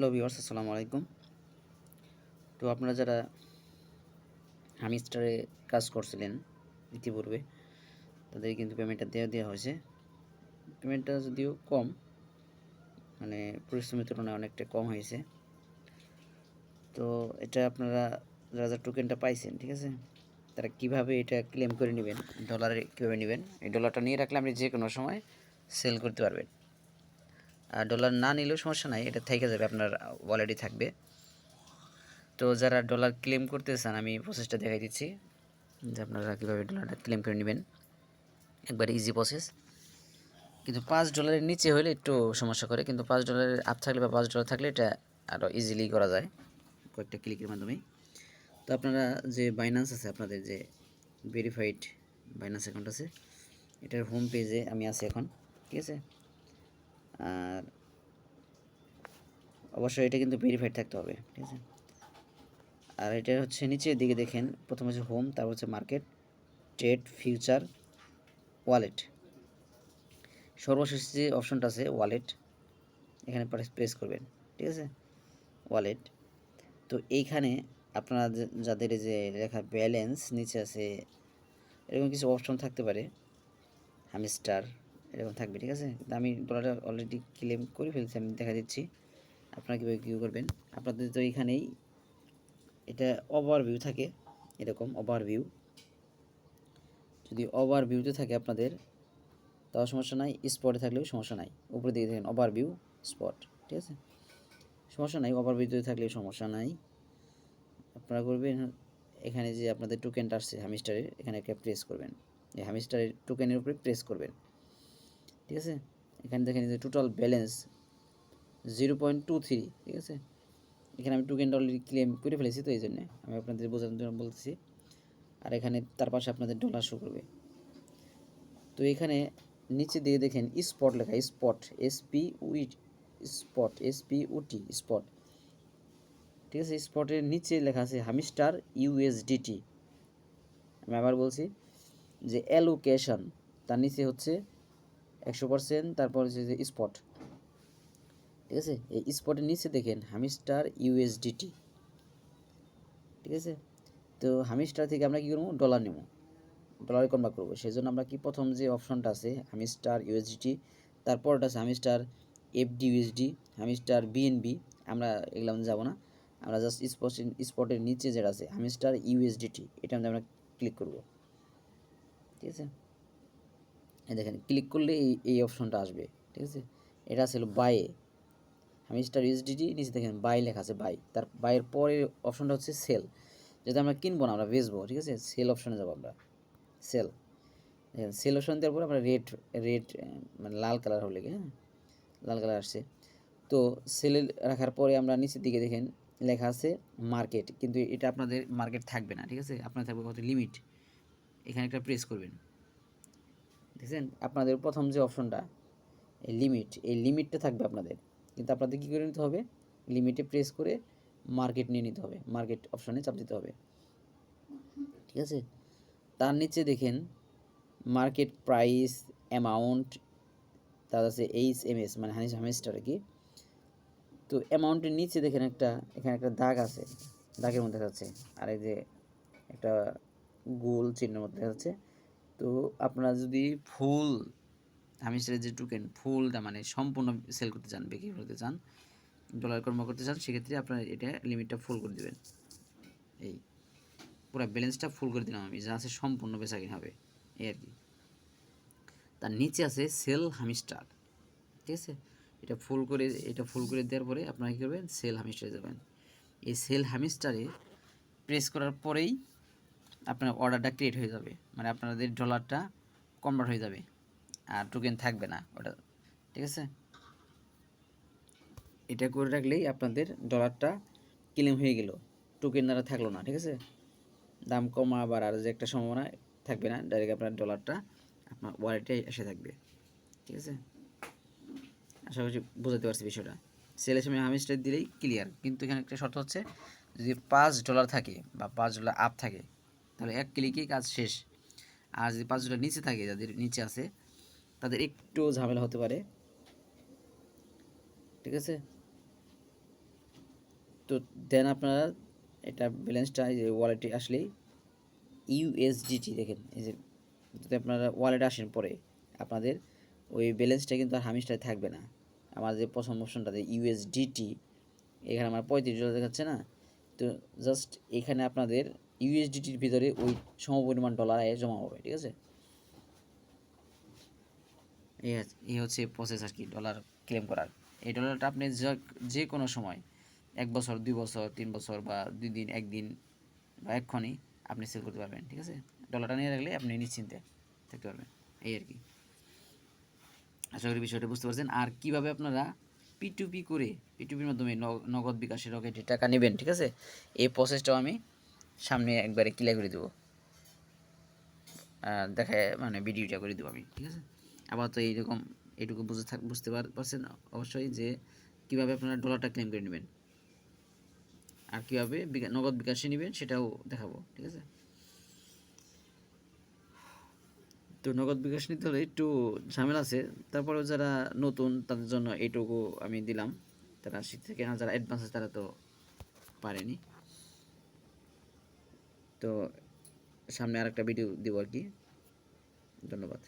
Hello viewers, আসসালামু আলাইকুম। তো আপনারা যারা হামিস্টারে কাজ করছিলেন ইতিপূর্বে, তাদের কিন্তু পেমেন্টটা দেওয়া দেওয়া হয়েছে। পেমেন্টটা যদিও কম মানে পরিশ্রমের তুলনায় অনেকটা কম হয়েছে। তো এটা আপনারা যারা যারা টোকেনটা পাইছেন, ঠিক আছে, তারা কীভাবে এটা ক্লেম করে নেবেন ডলারে কীভাবে নেবেন, এই ডলারটা নিয়ে রাখলে আপনি যে কোনো সময় সেল করতে পারবেন। ডলার না নিলেও সমস্যা নাই, এটা থেকে যাবে, আপনার ওয়ালেটই থাকবে। তো যারা ডলার ক্লেম করতে চান আমি প্রসেসটা দেখাই দিচ্ছি। যে আপনারা কীভাবে ডলারটা ক্লেম করে নেবেন। একবার ইজি প্রসেস কিন্তু পাঁচ ডলারের নিচে হলে একটু সমস্যা করে, কিন্তু পাঁচ ডলারের আপ থাকলে বা পাঁচ ডলার থাকলে এটা আরও ইজিলি করা যায়, কয়েকটা ক্লিকের মাধ্যমে তো আপনারা যে বাইন্যান্স আছে, আপনাদের যে ভেরিফাইড বাইন্যান্স অ্যাকাউন্ট আছে, এটার হোম পেজে আমি আছি এখন, ঠিক আছে? আর অবশ্যই এটা কিন্তু ভেরিফাইড থাকতে হবে, ঠিক আছে? আর এটা হচ্ছে নিচের দিকে দেখেন, প্রথম হচ্ছে হোম তারপর হচ্ছে মার্কেট ট্রেড ফিউচার ওয়ালেট সর্বশেষ যে অপশনটা আছে ওয়ালেট এখানে প্রেস করবেন, ঠিক আছে? ওয়ালেট তো এইখানে আপনারা যাদের যে লেখা ব্যালেন্স নিচে আছে, এরকম কিছু অপশন থাকতে পারে হামিস্টার এরকম থাকবে, ঠিক আছে? আমি ডলারটা অলরেডি ক্লেম করে ফেলছি, আমি দেখা দিচ্ছি। আপনারা কীভাবে কী করবেন? আপনাদের তো এখানেই এটা ওভারভিউ থাকে, এরকম ওভারভিউ যদি ওভার ওভারভিউতে থাকে আপনাদের, তাও সমস্যা নাই স্পটে থাকলেও সমস্যা নাই। উপরে দিকে দেখেন ওভারভিউ স্পট ঠিক আছে? সমস্যা নাই ওভারভিউতে থাকলেও সমস্যা নাই। আপনারা করবেন, এখানে যে আপনাদের টোকেনটা আসছে হামিস্টারের এখানে একটা প্রেস করবেন। এই হামিস্টারের টোকেনের উপরে প্রেস করবেন। ঠিক আছে? এখানে দেখেন যে total balance zero point two three ঠিক আছে? এখানে আমি টোকেনটা অলরেডি ক্লেম করে ফেলেছি তো, এই জন্যে আমি আপনাদের বোঝানোর জন্য বলতেছি। আর এখানে তার পাশে আপনাদের ডলার শো করবে। তো এখানে নিচে দিয়ে দেখেন স্পট লেখা স্পট এস পি উই স্পট এস পি উটি স্পট ঠিক আছে স্পটের নিচে লেখা আছে হামিস্টার ইউএসডিটি আমি আবার বলছি যে অ্যালোকেশন তার নিচে হচ্ছে একশো পার্সেন্ট তারপর হচ্ছে যে স্পট ঠিক আছে? এই স্পটের নিচে দেখেন হামিস্টার ইউএসডিটি ঠিক আছে? তো হামিস্টার থেকে আমরা কী করব? ডলার নেব। ডলারে কনভার্ট করব। সেই জন্য আমরা কি প্রথম যে অপশনটা আছে হামিস্টার ইউএসডিটি তারপরটা আছে Hamster FD USD Hamster BNB আমরা এগুলো যাব না। আমরা জাস্ট স্পট স্পটের নিচে যেটা আছে হামিস্টার ইউএসডিটি এটা আমরা ক্লিক করব। ঠিক আছে? দেখেন ক্লিক করলে এই এই অপশনটা আসবে, ঠিক আছে? এটা ছিল বায়ে হামিস্টার ইউএসডিটি নিচে দেখেন বাই লেখা আছে বাই তার বাইয়ের পরের অপশনটা হচ্ছে সেল যদি আমরা কিনবো না, আমরা বেচবো, ঠিক আছে? সেল অপশনে যাব আমরা। সেল দেখেন সেল অপশন দেওয়ার পরে আমরা রেড রেড মানে লাল কালার হলে হ্যাঁ? লাল কালার আসছে। তো সেলে রাখার পরে আমরা নিচের দিকে দেখেন, লেখা আছে মার্কেট কিন্তু এটা আপনাদের মার্কেট থাকবে না, ঠিক আছে? আপনার থাকবে কত? লিমিট এখানে একটা প্রেস করবেন। দেখছেন? আপনাদের প্রথম যে অপশনটা এই লিমিট এই লিমিটটা থাকবে আপনাদের। কিন্তু আপনাদের কী করে নিতে হবে? লিমিটে প্রেস করে মার্কেট নিয়ে নিতে হবে। মার্কেট অপশনে চাপ দিতে হবে। ঠিক আছে? তার নিচে দেখেন মার্কেট প্রাইস অ্যামাউন্ট তার আছে এইচ এম এস মানে হানিস হামেস্টার আর কি। তো অ্যামাউন্টের নিচে দেখেন একটা, এখানে একটা দাগ আছে। দাগের মধ্যে দেখা যাচ্ছে আর এই যে একটা গোল চিহ্নের মধ্যে দেখা যাচ্ছে তো আপনারা যদি ফুল হামিস্টারের যে টোকেন ফুলটা মানে সম্পূর্ণ সেল করতে চান, বিক্রি করতে চান ডলার কর্ম করতে চান, সেক্ষেত্রে আপনার এটা লিমিটটা ফুল করে দেবেন। এই পুরো ব্যালেন্সটা ফুল করে দিলাম আমি, যা আছে সম্পূর্ণ বেচা কিনা হবে, এই আর কি। তার নিচে আছে সেল হামিস্টার ঠিক আছে? এটা ফুল করে, এটা ফুল করে দেওয়ার পরে আপনারা কী করবেন? সেল হামিস্টারে যাবেন। এই সেল হামিস্টারে প্রেস করার পরেই আপনার অর্ডারটা ক্রিয়েট হয়ে যাবে। মানে আপনাদের ডলারটা কনভার্ট হয়ে যাবে। আর টোকেন থাকবে না ওটা, ঠিক আছে? এটা করে রাখলেই আপনাদের ডলারটা ক্লেম হয়ে গেল। টোকেন দ্বারা থাকল না, ঠিক আছে? দাম কমা আর যে একটা সম্ভাবনা থাকবে না ডাইরেক্ট আপনার ডলারটা আপনার ওয়ালেটে এসে থাকবে। ঠিক আছে? আশা করছি বোঝাতে পারছি বিষয়টা। সেলের সময় হামিস্টার দিলেই ক্লিয়ার কিন্তু এখানে একটা শর্ত হচ্ছে, যদি পাঁচ ডলার থাকে বা পাঁচ ডলার আপ থাকে তাহলে এক ক্লিকেই কাজ শেষ। আর যদি পাঁচ ডলার নিচে থাকে, যাদের নিচে আছে, তাদের একটু ঝামেলা হতে পারে। ঠিক আছে? তো দেন আপনারা এটা ব্যালেন্সটা এই যে ওয়ালেটে আসলেই ইউএসডিটি দেখেন। এই যে যদি আপনারা ওয়ালেটে আসেন পরে, আপনাদের ওই ব্যালেন্সটা কিন্তু আর হামিস্টারে থাকবে না। আমার যে প্রথম অপশনটাতে ইউএসডিটি এখানে আমার পঁয়ত্রিশ ডলার দেখাচ্ছে না। তো জাস্ট এখানে আপনাদের ইউএসডিটির ভিতরে ওই সমপরিমাণ ডলার আয়ে জমা হবে, ঠিক আছে? এই হচ্ছে- প্রসেস আর কি ডলার ক্লেম করার। এই ডলারটা আপনি যে কোনো সময়, এক বছর, দুই বছর, তিন বছর বা দুই দিন একদিন বা এক্ষণই আপনি সেল করতে পারবেন, ঠিক আছে? ডলারটা নিয়ে রাখলে আপনি নিশ্চিন্তে থাকতে পারবেন, এই আর কি। আশা করি বিষয়টা বুঝতে পারছেন। আর কীভাবে আপনারা পিটুপি করে পিটুপির মাধ্যমে নগদ বিকাশের রকেটে টাকা নেবেন, ঠিক আছে? এই প্রসেসটাও আমি সামনে একবারে ক্লিয়ার করে দেবো। দেখায় মানে ভিডিওটা করে দেবো আমি, ঠিক আছে? আবার তো এইরকম এইটুকু বুঝে থাক, বুঝতে পারছেন? অবশ্যই যে কীভাবে আপনারা ডলারটা ক্লেম করে নেবেন। আর কীভাবে নগদ বিকাশে নেবেন সেটাও দেখাবো, ঠিক আছে? তো নগদ বিকাশ নিতে হলে একটু ঝামেলা আছে। তারপরেও যারা নতুন, তাদের জন্য এইটুকু আমি দিলাম। তারা শিখতে থেকে যারা অ্যাডভান্স তারা তো পারেনি। তো সামনে আরেকটা ভিডিও দেবো আর কি। ধন্যবাদ।